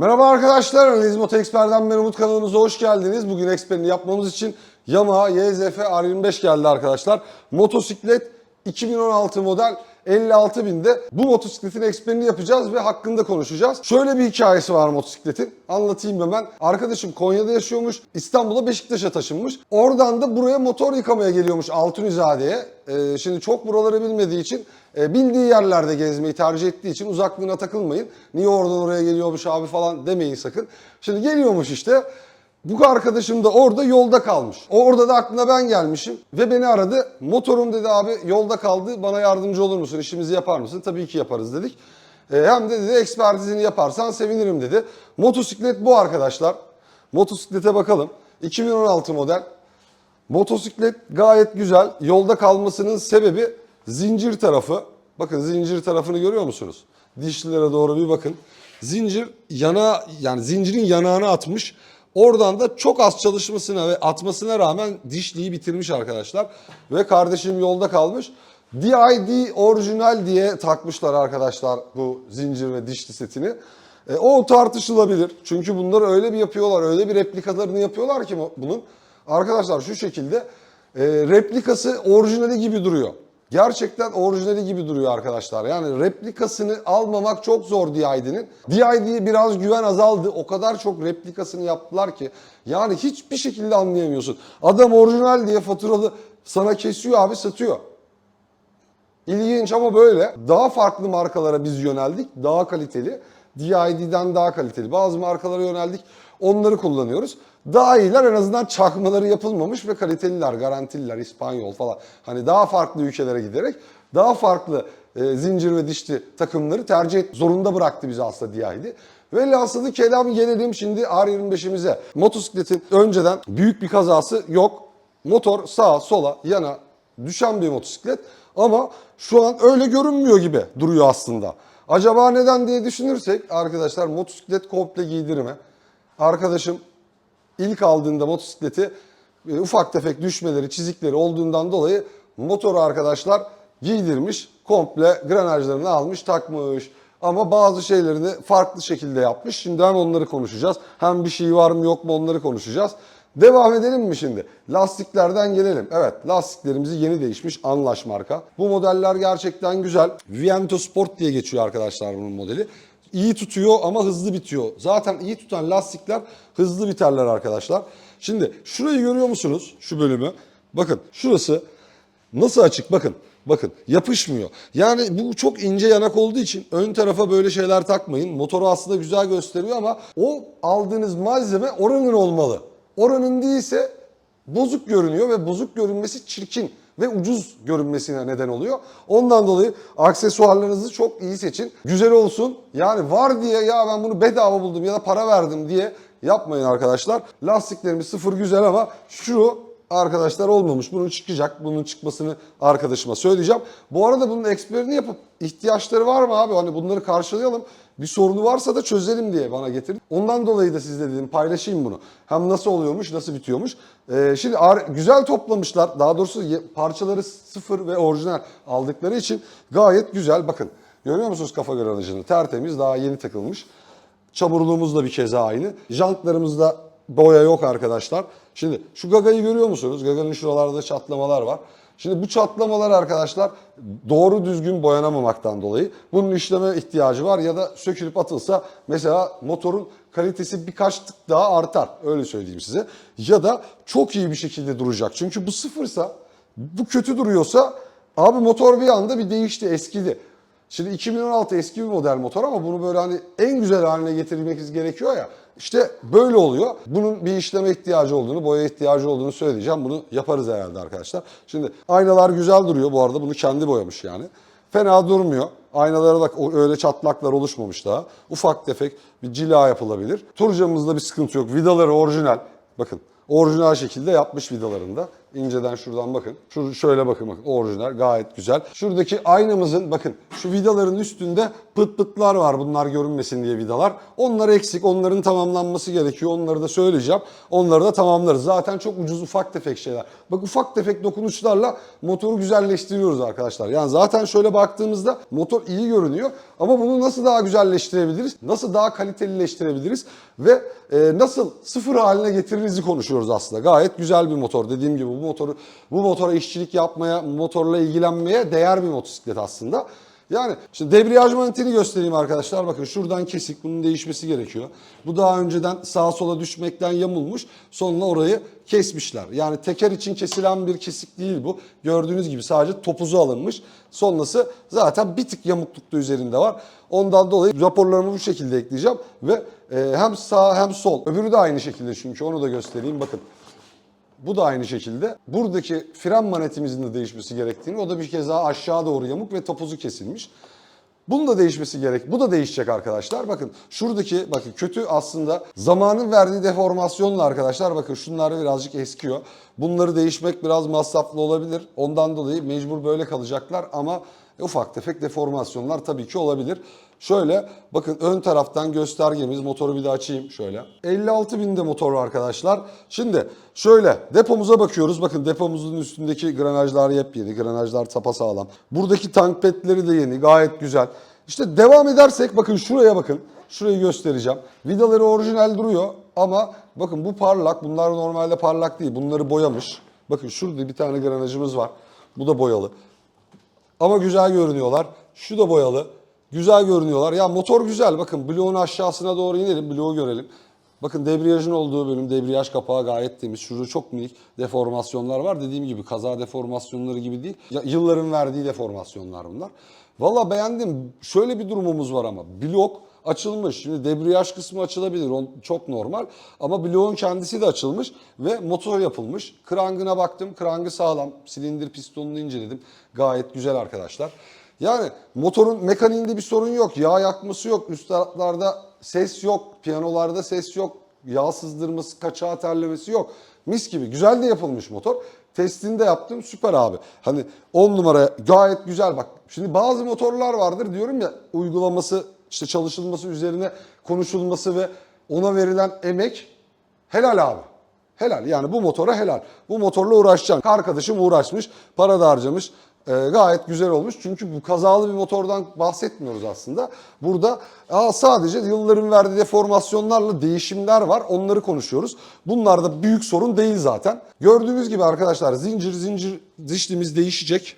Merhaba arkadaşlar, Analiz Moto Expert'den ben Umut kanalımıza hoş geldiniz. Bugün Expert'ini yapmamız için Yamaha YZF R25 geldi arkadaşlar. Motosiklet 2016 model 56 binde. Bu motosikletin eksperini yapacağız ve hakkında konuşacağız. Şöyle bir hikayesi var motosikletin. Anlatayım hemen. Arkadaşım Konya'da yaşıyormuş. İstanbul'a Beşiktaş'a taşınmış. Oradan da buraya motor yıkamaya geliyormuş Altunizade'ye. Ee, şimdi çok buraları bilmediği için e, bildiği yerlerde gezmeyi tercih ettiği için uzaklığına takılmayın. Niye oradan oraya geliyormuş abi falan demeyin sakın. Şimdi geliyormuş işte. Bu arkadaşım da orada yolda kalmış. Orada da aklına ben gelmişim ve beni aradı. Motorum dedi abi yolda kaldı bana yardımcı olur musun işimizi yapar mısın? Tabii ki yaparız dedik. E, hem de dedi ekspertizini yaparsan sevinirim dedi. Motosiklet bu arkadaşlar. Motosiklete bakalım. 2016 model. Motosiklet gayet güzel. Yolda kalmasının sebebi zincir tarafı. Bakın zincir tarafını görüyor musunuz? Dişlilere doğru bir bakın. Zincir yana yani zincirin yanağını atmış. Oradan da çok az çalışmasına ve atmasına rağmen dişliği bitirmiş arkadaşlar. Ve kardeşim yolda kalmış. DID orijinal diye takmışlar arkadaşlar bu zincir ve dişli setini. E, o tartışılabilir. Çünkü bunları öyle bir yapıyorlar, öyle bir replikalarını yapıyorlar ki bunun. Arkadaşlar şu şekilde e, replikası orijinali gibi duruyor. Gerçekten orijinali gibi duruyor arkadaşlar. Yani replikasını almamak çok zor DID'nin. DID'ye biraz güven azaldı. O kadar çok replikasını yaptılar ki. Yani hiçbir şekilde anlayamıyorsun. Adam orijinal diye faturalı sana kesiyor abi satıyor. İlginç ama böyle. Daha farklı markalara biz yöneldik. Daha kaliteli. DID'den daha kaliteli. Bazı markalara yöneldik. Onları kullanıyoruz. Daha iyiler en azından çakmaları yapılmamış ve kaliteliler, garantililer, İspanyol falan. Hani daha farklı ülkelere giderek daha farklı e, zincir ve dişli takımları tercih zorunda bıraktı bizi aslında DID. Velhasılı kelam gelelim şimdi R25'imize. Motosikletin önceden büyük bir kazası yok. Motor sağa sola yana düşen bir motosiklet ama şu an öyle görünmüyor gibi duruyor aslında. Acaba neden diye düşünürsek arkadaşlar motosiklet komple giydirme. Arkadaşım ilk aldığında motosikleti e, ufak tefek düşmeleri, çizikleri olduğundan dolayı motoru arkadaşlar giydirmiş. Komple granajlarını almış, takmış. Ama bazı şeylerini farklı şekilde yapmış. Şimdi hem onları konuşacağız. Hem bir şey var mı yok mu onları konuşacağız. Devam edelim mi şimdi? Lastiklerden gelelim. Evet lastiklerimizi yeni değişmiş Anlaş marka. Bu modeller gerçekten güzel. Viento Sport diye geçiyor arkadaşlar bunun modeli. İyi tutuyor ama hızlı bitiyor. Zaten iyi tutan lastikler hızlı biterler arkadaşlar. Şimdi şurayı görüyor musunuz? Şu bölümü. Bakın şurası nasıl açık bakın. Bakın yapışmıyor. Yani bu çok ince yanak olduğu için ön tarafa böyle şeyler takmayın. Motoru aslında güzel gösteriyor ama o aldığınız malzeme oranın olmalı. Oranın değilse bozuk görünüyor ve bozuk görünmesi çirkin ve ucuz görünmesine neden oluyor. Ondan dolayı aksesuarlarınızı çok iyi seçin. Güzel olsun. Yani var diye ya ben bunu bedava buldum ya da para verdim diye yapmayın arkadaşlar. Lastiklerimiz sıfır güzel ama şu arkadaşlar olmamış. Bunun çıkacak. Bunun çıkmasını arkadaşıma söyleyeceğim. Bu arada bunun eksperini yapıp ihtiyaçları var mı abi? Hani bunları karşılayalım. Bir sorunu varsa da çözelim diye bana getirin. Ondan dolayı da sizle dedim paylaşayım bunu. Hem nasıl oluyormuş, nasıl bitiyormuş. Ee, şimdi güzel toplamışlar. Daha doğrusu parçaları sıfır ve orijinal aldıkları için gayet güzel. Bakın görüyor musunuz kafa granajını? Tertemiz, daha yeni takılmış. Çamurluğumuz da bir keza aynı. Jantlarımızda boya yok arkadaşlar. Şimdi şu gagayı görüyor musunuz? Gaganın şuralarda çatlamalar var. Şimdi bu çatlamalar arkadaşlar doğru düzgün boyanamamaktan dolayı bunun işleme ihtiyacı var ya da sökülüp atılsa mesela motorun kalitesi birkaç tık daha artar öyle söyleyeyim size. Ya da çok iyi bir şekilde duracak. Çünkü bu sıfırsa bu kötü duruyorsa abi motor bir anda bir değişti eskidi. Şimdi 2016 eski bir model motor ama bunu böyle hani en güzel haline getirmemiz gerekiyor ya. İşte böyle oluyor. Bunun bir işleme ihtiyacı olduğunu, boya ihtiyacı olduğunu söyleyeceğim. Bunu yaparız herhalde arkadaşlar. Şimdi aynalar güzel duruyor bu arada. Bunu kendi boyamış yani. Fena durmuyor. Aynalara da öyle çatlaklar oluşmamış daha. Ufak tefek bir cila yapılabilir. Turcamızda bir sıkıntı yok. Vidaları orijinal. Bakın orijinal şekilde yapmış vidalarında. İnceden şuradan bakın. Şu şöyle bakın bakın orijinal gayet güzel. Şuradaki aynamızın bakın şu vidaların üstünde pıt pıtlar var bunlar görünmesin diye vidalar. Onlar eksik onların tamamlanması gerekiyor. Onları da söyleyeceğim. Onları da tamamlarız. Zaten çok ucuz ufak tefek şeyler. Bak ufak tefek dokunuşlarla motoru güzelleştiriyoruz arkadaşlar. Yani zaten şöyle baktığımızda motor iyi görünüyor. Ama bunu nasıl daha güzelleştirebiliriz? Nasıl daha kalitelileştirebiliriz? Ve e, nasıl sıfır haline getiririzi konuşuyoruz aslında. Gayet güzel bir motor. Dediğim gibi bu motoru bu motora işçilik yapmaya, motorla ilgilenmeye değer bir motosiklet aslında. Yani şimdi debriyaj manetini göstereyim arkadaşlar. Bakın şuradan kesik. Bunun değişmesi gerekiyor. Bu daha önceden sağa sola düşmekten yamulmuş. Sonra orayı kesmişler. Yani teker için kesilen bir kesik değil bu. Gördüğünüz gibi sadece topuzu alınmış. Sonrası zaten bir tık yamuklukta üzerinde var. Ondan dolayı raporlarımı bu şekilde ekleyeceğim. Ve e, hem sağ hem sol. Öbürü de aynı şekilde çünkü onu da göstereyim. Bakın bu da aynı şekilde. Buradaki fren manetimizin de değişmesi gerektiğini, o da bir kez daha aşağı doğru yamuk ve topuzu kesilmiş. Bunun da değişmesi gerek. Bu da değişecek arkadaşlar. Bakın şuradaki bakın kötü aslında zamanın verdiği deformasyonla arkadaşlar bakın şunlar birazcık eskiyor. Bunları değişmek biraz masraflı olabilir. Ondan dolayı mecbur böyle kalacaklar ama ufak tefek deformasyonlar tabii ki olabilir. Şöyle bakın ön taraftan göstergemiz motoru bir de açayım şöyle. 56 binde motor var arkadaşlar. Şimdi şöyle depomuza bakıyoruz. Bakın depomuzun üstündeki granajlar yepyeni. Granajlar sağlam. Buradaki tank petleri de yeni. Gayet güzel. İşte devam edersek bakın şuraya bakın. Şurayı göstereceğim. Vidaları orijinal duruyor ama bakın bu parlak. Bunlar normalde parlak değil. Bunları boyamış. Bakın şurada bir tane granajımız var. Bu da boyalı. Ama güzel görünüyorlar. Şu da boyalı. Güzel görünüyorlar. Ya motor güzel. Bakın bloğun aşağısına doğru inelim. Bloğu görelim. Bakın debriyajın olduğu bölüm debriyaj kapağı gayet temiz. Şurada çok minik deformasyonlar var. Dediğim gibi kaza deformasyonları gibi değil. Yılların verdiği deformasyonlar bunlar. Valla beğendim. Şöyle bir durumumuz var ama. Blok açılmış. Şimdi debriyaj kısmı açılabilir. O çok normal. Ama bloğun kendisi de açılmış ve motor yapılmış. Krangına baktım. Krangı sağlam. Silindir pistonunu inceledim. Gayet güzel arkadaşlar. Yani motorun mekaniğinde bir sorun yok. Yağ yakması yok. Üst taraflarda ses yok. Piyanolarda ses yok. Yağ sızdırması, kaçağı terlemesi yok. Mis gibi. Güzel de yapılmış motor. Testini de yaptım. Süper abi. Hani 10 numara gayet güzel. Bak şimdi bazı motorlar vardır diyorum ya uygulaması işte çalışılması üzerine konuşulması ve ona verilen emek helal abi. Helal yani bu motora helal. Bu motorla uğraşacaksın. Arkadaşım uğraşmış, para da harcamış. Ee, gayet güzel olmuş. Çünkü bu kazalı bir motordan bahsetmiyoruz aslında. Burada aa, sadece yılların verdiği deformasyonlarla değişimler var. Onları konuşuyoruz. Bunlar da büyük sorun değil zaten. Gördüğünüz gibi arkadaşlar zincir zincir dişlimiz değişecek.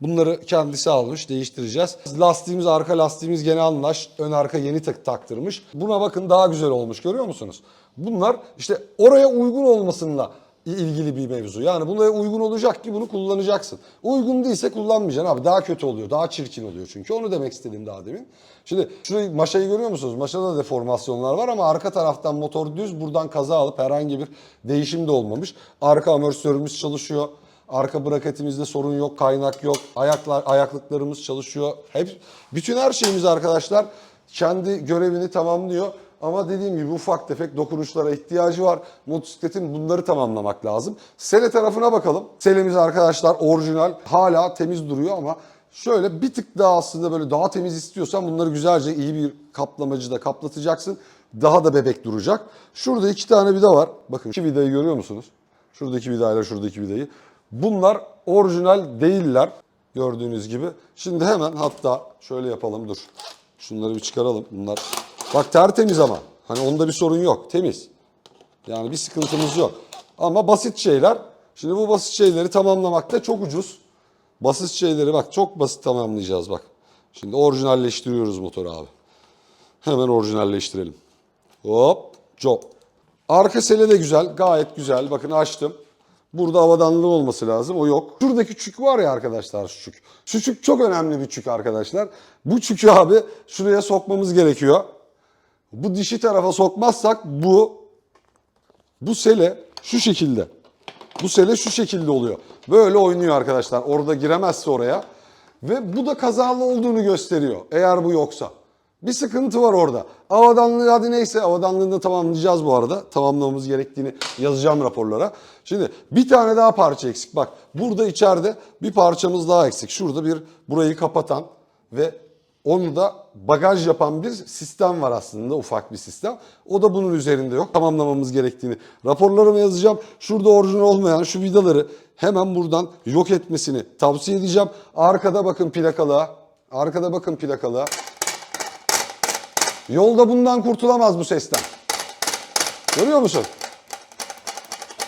Bunları kendisi almış, değiştireceğiz. Lastiğimiz, arka lastiğimiz gene alınmış, ön arka yeni tak taktırmış. Buna bakın daha güzel olmuş görüyor musunuz? Bunlar işte oraya uygun olmasıyla ilgili bir mevzu. Yani buna uygun olacak ki bunu kullanacaksın. Uygun değilse kullanmayacaksın abi. Daha kötü oluyor, daha çirkin oluyor çünkü. Onu demek istedim daha demin. Şimdi şurayı maşayı görüyor musunuz? Maşada da deformasyonlar var ama arka taraftan motor düz. Buradan kaza alıp herhangi bir değişim de olmamış. Arka amortisörümüz çalışıyor. Arka braketimizde sorun yok, kaynak yok. Ayaklar, ayaklıklarımız çalışıyor. Hep bütün her şeyimiz arkadaşlar kendi görevini tamamlıyor. Ama dediğim gibi ufak tefek dokunuşlara ihtiyacı var. Motosikletin bunları tamamlamak lazım. Sele tarafına bakalım. Selemiz arkadaşlar orijinal. Hala temiz duruyor ama şöyle bir tık daha aslında böyle daha temiz istiyorsan bunları güzelce iyi bir kaplamacıda kaplatacaksın. Daha da bebek duracak. Şurada iki tane vida var. Bakın iki vidayı görüyor musunuz? Şuradaki vidayla şuradaki vidayı. Bunlar orijinal değiller gördüğünüz gibi. Şimdi hemen hatta şöyle yapalım dur. Şunları bir çıkaralım. Bunlar bak tertemiz ama. Hani onda bir sorun yok. Temiz. Yani bir sıkıntımız yok. Ama basit şeyler. Şimdi bu basit şeyleri tamamlamakta çok ucuz. Basit şeyleri bak çok basit tamamlayacağız bak. Şimdi orijinalleştiriyoruz motoru abi. Hemen orijinalleştirelim. Hop, cop. Arka sele de güzel, gayet güzel. Bakın açtım. Burada havadanlığı olması lazım. O yok. Şuradaki çük var ya arkadaşlar şu çük. Şu çük çok önemli bir çük arkadaşlar. Bu çükü abi şuraya sokmamız gerekiyor. Bu dişi tarafa sokmazsak bu bu sele şu şekilde. Bu sele şu şekilde oluyor. Böyle oynuyor arkadaşlar. Orada giremezse oraya. Ve bu da kazalı olduğunu gösteriyor. Eğer bu yoksa. Bir sıkıntı var orada. Avadanlığı hadi neyse avadanlığını da tamamlayacağız bu arada. Tamamlamamız gerektiğini yazacağım raporlara. Şimdi bir tane daha parça eksik. Bak burada içeride bir parçamız daha eksik. Şurada bir burayı kapatan ve onu da bagaj yapan bir sistem var aslında ufak bir sistem. O da bunun üzerinde yok. Tamamlamamız gerektiğini raporlarıma yazacağım. Şurada orijinal olmayan şu vidaları hemen buradan yok etmesini tavsiye edeceğim. Arkada bakın plakalığa. Arkada bakın plakalığa. Yolda bundan kurtulamaz bu sesten. Görüyor musun?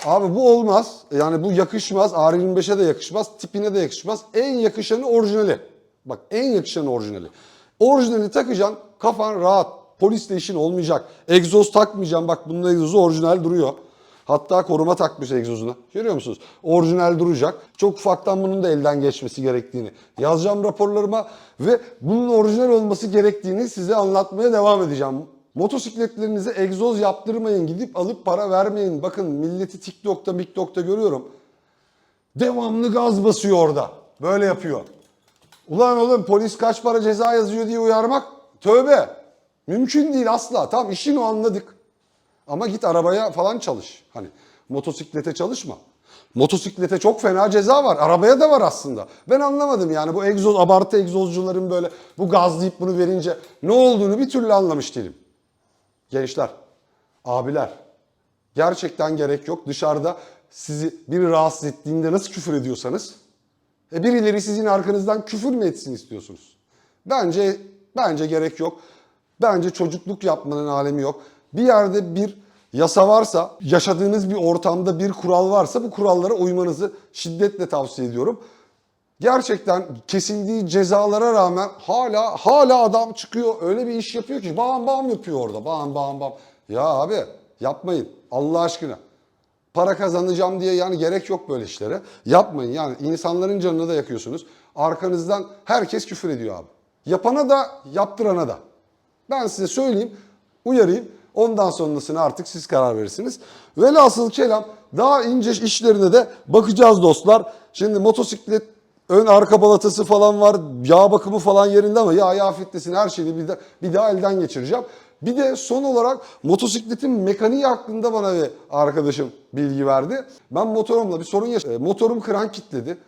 Abi bu olmaz. Yani bu yakışmaz. R25'e de yakışmaz. Tipine de yakışmaz. En yakışanı orijinali. Bak en yakışanı orijinali. Orijinali takacaksın. Kafan rahat. Polisle işin olmayacak. Egzoz takmayacaksın. Bak bunun egzozu orijinal duruyor. Hatta koruma takmış egzozuna. Görüyor musunuz? Orijinal duracak. Çok ufaktan bunun da elden geçmesi gerektiğini yazacağım raporlarıma ve bunun orijinal olması gerektiğini size anlatmaya devam edeceğim. Motosikletlerinize egzoz yaptırmayın, gidip alıp para vermeyin. Bakın milleti TikTok'ta, MikTok'ta görüyorum. Devamlı gaz basıyor orada. Böyle yapıyor. Ulan oğlum polis kaç para ceza yazıyor diye uyarmak tövbe. Mümkün değil asla. Tamam işin o anladık. Ama git arabaya falan çalış. Hani motosiklete çalışma. Motosiklete çok fena ceza var. Arabaya da var aslında. Ben anlamadım yani bu egzoz, abartı egzozcuların böyle bu gazlayıp bunu verince ne olduğunu bir türlü anlamış değilim. Gençler, abiler gerçekten gerek yok. Dışarıda sizi biri rahatsız ettiğinde nasıl küfür ediyorsanız e birileri sizin arkanızdan küfür mü etsin istiyorsunuz? Bence bence gerek yok. Bence çocukluk yapmanın alemi yok. Bir yerde bir yasa varsa, yaşadığınız bir ortamda bir kural varsa bu kurallara uymanızı şiddetle tavsiye ediyorum. Gerçekten kesildiği cezalara rağmen hala hala adam çıkıyor öyle bir iş yapıyor ki bam bam yapıyor orada. Bam bam bam. Ya abi yapmayın Allah aşkına. Para kazanacağım diye yani gerek yok böyle işlere. Yapmayın yani insanların canını da yakıyorsunuz. Arkanızdan herkes küfür ediyor abi. Yapana da yaptırana da. Ben size söyleyeyim, uyarayım. Ondan sonrasını artık siz karar verirsiniz. Velhasıl kelam daha ince işlerine de bakacağız dostlar. Şimdi motosiklet ön arka balatası falan var. Yağ bakımı falan yerinde ama yağ yağ filtresini her şeyi bir, de, bir daha elden geçireceğim. Bir de son olarak motosikletin mekaniği hakkında bana bir arkadaşım bilgi verdi. Ben motorumla bir sorun yaşadım. Motorum kran kitledi.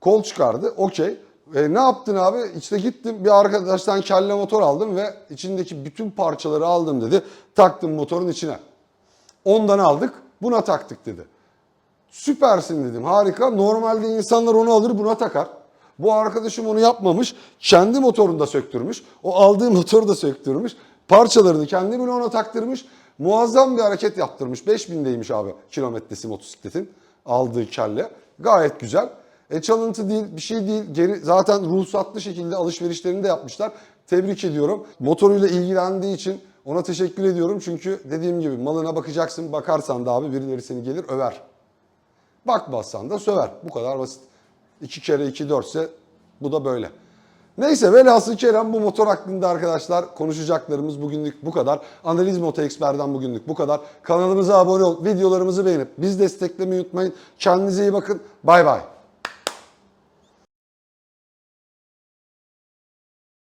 Kol çıkardı. Okey. E, ne yaptın abi? İşte gittim bir arkadaştan kelle motor aldım ve içindeki bütün parçaları aldım dedi. Taktım motorun içine. Ondan aldık. Buna taktık dedi. Süpersin dedim. Harika. Normalde insanlar onu alır buna takar. Bu arkadaşım onu yapmamış. Kendi motorunu da söktürmüş. O aldığı motoru da söktürmüş. Parçalarını kendi bloğuna taktırmış. Muazzam bir hareket yaptırmış. 5000'deymiş abi kilometresi motosikletin aldığı kelle. Gayet güzel. E çalıntı değil, bir şey değil. Geri, zaten ruhsatlı şekilde alışverişlerini de yapmışlar. Tebrik ediyorum. Motoruyla ilgilendiği için ona teşekkür ediyorum. Çünkü dediğim gibi malına bakacaksın. Bakarsan da abi birileri seni gelir över. Bakmazsan da söver. Bu kadar basit. 2 kere 2 4 bu da böyle. Neyse velhasıl Kerem bu motor hakkında arkadaşlar konuşacaklarımız bugünlük bu kadar. Analiz Moto Expert'den bugünlük bu kadar. Kanalımıza abone ol, videolarımızı beğenip biz desteklemeyi unutmayın. Kendinize iyi bakın. Bay bay.